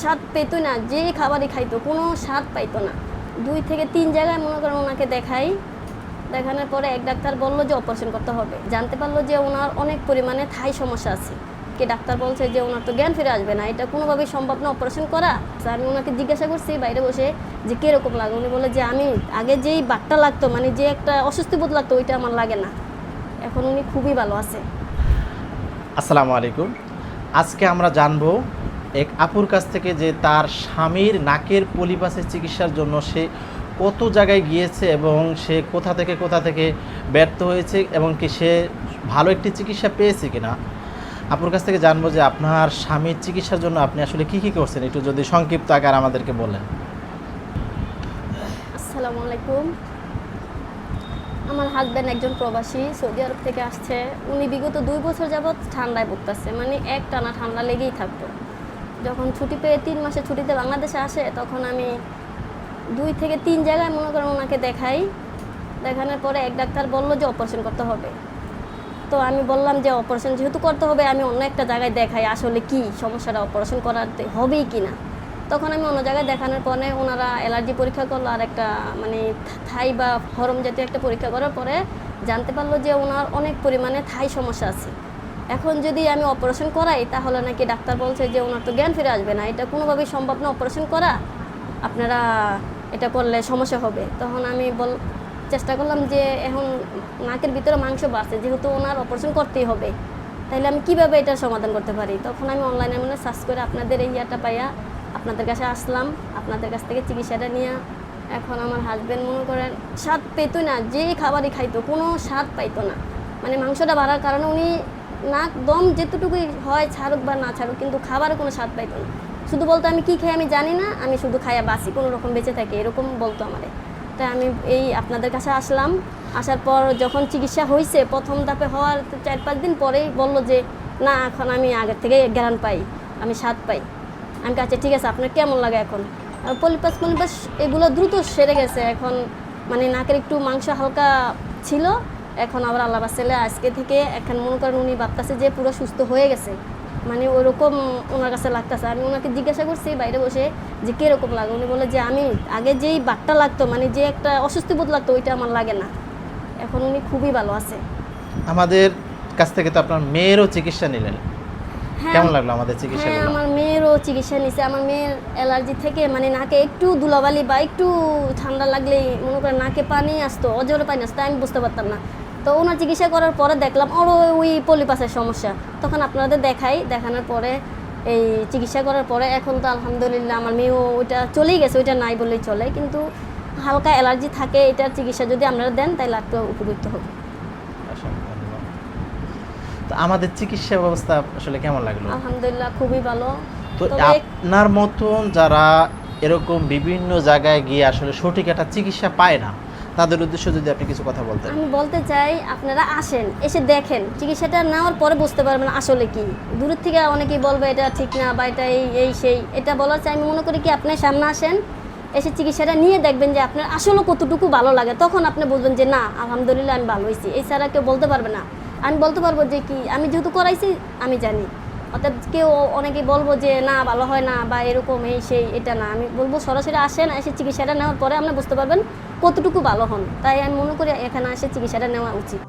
স্বাদ পেতো না, যে খাবারই খাইতো, কোনো স্বাদ পাইতো না। দুই থেকে তিন জায়গায় মনে করেন ওনাকে দেখাই। দেখানোর পরে এক ডাক্তার বলল যে অপারেশন করতে হবে। জানতে পারল যে ওনার অনেক পরিমাণে থাই সমস্যা আছে। কে ডাক্তার বলছে যে ওনার তো জ্ঞান ফিরে আসবে না, এটা কোনোভাবেই সম্ভব না অপারেশন করা। আমি ওনাকে জিজ্ঞাসা করছি বাইরে বসে যে কীরকম লাগে উনি বলে যে আমি আগে যেই বাটটা লাগতো মানে যে একটা অস্বস্তি বোধ লাগতো, ওইটা আমার লাগে না। এখন উনি খুবই ভালো আছে। আসসালামু আলাইকুম। আজকে আমরা জানব এক আপুর কাছ থেকে যে তার স্বামীর নাকের পলিপাসের চিকিৎসার জন্য সে কত জায়গায় গিয়েছে এবং সে কোথা থেকে কোথা থেকে ব্যর্থ হয়েছে এবং কি সে ভালো একটি চিকিৎসা পেয়েছে কিনা? আপুর কাছ থেকে জানব যে আপনার স্বামীর চিকিৎসার জন্য আপনি আসলে কি কি করছেন? একটু যদি সংক্ষিপ্ত আকার আমাদেরকে বলেন। আসসালামু আলাইকুম। আমার হাজব্যান্ড একজন প্রবাসী, সৌদি আরব থেকে আসছে। উনি বিগত দুই বছর যাবৎ ঠান্ডায় ভুগতেছে। মানে এক টানা ঠান্ডা লেগেই থাকতো। যখন ছুটি পেয়ে তিন মাসে ছুটিতে বাংলাদেশে আসে, তখন আমি দুই থেকে তিন জায়গায় মনে করেন ওনাকে দেখাই। দেখানোর পরে এক ডাক্তার বলল যে অপারেশন করতে হবে। তো আমি বললাম যে অপারেশন যেহেতু করতে হবে, আমি অন্য একটা জায়গায় দেখাই আসলে কি সমস্যাটা অপারেশন করাতে হবেই কি না তখন আমি অন্য জায়গায় দেখানোর পরে ওনারা অ্যালার্জি পরীক্ষা করল, আর একটা মানে থাই বা হরম জাতীয় একটা পরীক্ষা করার পরে জানতে পারল যে ওনার অনেক পরিমাণে থাই সমস্যা আছে। এখন যদি আমি অপারেশন করাই, তাহলে নাকি ডাক্তার বলছে যে ওনার তো জ্ঞান ফিরে আসবে না। এটা কোনোভাবেই সম্ভব না অপারেশন করা। আপনারা এটা করলে সমস্যা হবে। তখন আমি বল, চেষ্টা করলাম যে এখন নাকের ভিতরে মাংস বাড়ছে যেহেতু ওনার অপারেশন করতেই হবে। তাহলে আমি কীভাবে এটার সমাধান করতে পারি? তখন আমি অনলাইনে মানে সার্চ করে আপনাদের এই ইয়াটা পাইয়া আপনাদের কাছে আসলাম। আপনাদের কাছ থেকে চিকিৎসাটা নিয়ে এখন আমার হাজব্যান্ড মনে করেন, স্বাদ পেতো না যে খাবারই খাইতো, কোনো স্বাদ পাইতো না। মানে মাংসটা বাড়ার কারণে উনি নাক দম যেতটুকুই হয় ছাড়ুক বা না ছাড়ুক, কিন্তু খাবারে কোনো স্বাদ পাইতো না। শুধু বলতো আমি কী খাই আমি জানি না, আমি শুধু খাইয়া বাসি কোনো রকম বেঁচে থাকি, এরকম বলতো আমারে। তাই আমি এই আপনাদের কাছে আসলাম, আসার পর যখন চিকিৎসা হয়েছে প্রথম ধাপে হওয়ার চার পাঁচ দিন পরেই বলল যে, না, এখন আমি আগের থেকে জ্ঞান পাই, আমি স্বাদ পাই। আমি কাছে, ঠিক আছে, আপনার কেমন লাগে এখন? আর পলিপাস পলিপাস এগুলো দ্রুত সেরে গেছে, এখন মানে নাকের একটু মাংস হালকা ছিল এখন আবার আল্লাহ বাসেলে আজকে থেকে এখন মনে করেন উনি ভাবতেছে যে পুরো সুস্থ হয়ে গেছে। মানে ওরকম ওনার কাছে লাগতেছে। আমি ওনাকে জিজ্ঞাসা করছি বাইরে বসে যে কীরকম লাগে? উনি বলে যে আমি আগে যেই বাটটা লাগতো মানে যে একটা অস্বস্তি বোধ লাগতো ওইটা আমার লাগে না। এখন উনি খুবই ভালো আছে। আমাদের কাছ থেকে তো আপনার মেয়েরও চিকিৎসা নিলেন। হ্যাঁ। কেমন লাগল আমাদের চিকিৎসা হ্যাঁ আমার মেয়েরও চিকিৎসা নিছে। আমার মেয়ের অ্যালার্জি থেকে মানে নাকে একটু ধুলাবালি বা একটু ঠান্ডা লাগলেই মনে করেন নাকে পানি আসতো অজরে পানি আসতো আমি বুঝতে পারতাম না। তো ওনার চিকিৎসা করার পরে দেখলাম ওর ওই পলিপাসের সমস্যা। তখন আপনাদের দেখাই দেখানোর পরে এই চিকিৎসা করার পরে এখন তো আলহামদুলিল্লাহ আমার মেয়েও ওইটা চলেই গেছে ওইটা নাই বললেই চলে। কিন্তু হালকা অ্যালার্জি থাকে এটার চিকিৎসা যদি আপনারা দেন তাহলে একটু উপকৃত হবে। তো আমাদের চিকিৎসা ব্যবস্থা আসলে কেমন লাগল? আলহামদুলিল্লাহ খুবই ভালো। তো আপনার মতন যারা এরকম বিভিন্ন জায়গায় গিয়ে আসলে সঠিক একটা চিকিৎসা পায় না তাদের উদ্দেশ্যে যদি আপনি কিছু কথা বলতেন। আমি বলতে চাই, আপনারা আসেন, এসে দেখেন, চিকিৎসাটা নেওয়ার পরে বুঝতে পারবেন আসলে কি। দূরের থেকে অনেকেই বলবে, এটা ঠিক না বা এটা এই এই, সেই। এটা বলার চাই, আমি মনে করি কি, আপনি সামনে আসেন, এসে চিকিৎসাটা নিয়ে দেখবেন যে আপনার আসলে কতটুকু ভালো লাগে। তখন আপনি বলবেন যে, না, আলহামদুলিল্লাহ, আমি ভালো হয়েছি। এই ছাড়া কেউ বলতে পারবে না। আমি বলতে পারব যে কি, আমি যেহেতু করাইছি, আমি জানি। অর্থাৎ কেউ অনেকে বলব যে, না, ভালো হয় না বা এরকম, এই, সেই, এটা না। আমি বলব, সরাসরি আসেন, এসে চিকিৎসাটা নেওয়ার পরে আপনি বুঝতে পারবেন কতটুকু ভালো হন তাই আমি মনে করি এখানে আসে চিকিৎসাটা নেওয়া উচিত।